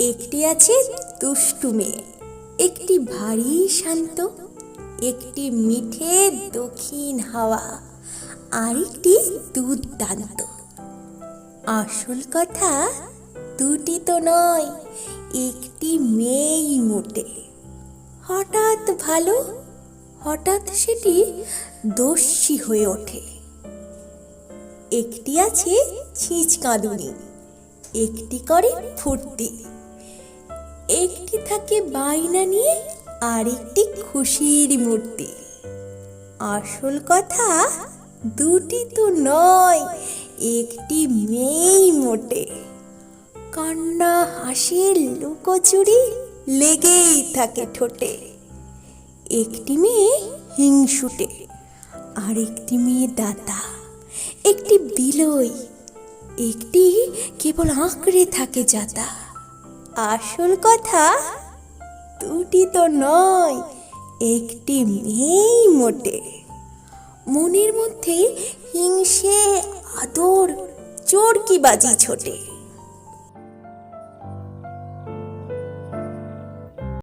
একটি আছে দুষ্টু মেয়ে। একটি ভারী শান্ত, একটি মিঠে দক্ষিণ হাওয়া, আরেকটি দুর্দান্ত। আসল কথা, দুটি তো নয়, একটি মেয়েই মোটে। হঠাৎ ভালো, হঠাৎ সেটি দস্যি হয়ে ওঠে। একটি আছে ছিঁচ কাঁদুনি একটি করে ফুর্তি। একটি থাকে বাইনা নিয়ে আর একটি খুশির মূর্তি। আসল কথা, দুটি তো নয়, একটি মেয়েই মোটে। কান্না, হাসির লুকোচুরি লেগেই থাকে ঠোঁটে। একটি মেয়ে হিংসুটে আর একটি মেয়ে দাতা। একটি বিলই একটি কেবল আঁকড়ে থাকে যাতা। আসল কথা, দুটি তো নয়, একটি মেয়েই মোটে। মনের মধ্যে হিংসে, আদর, চোর কি বাজি ছোটে?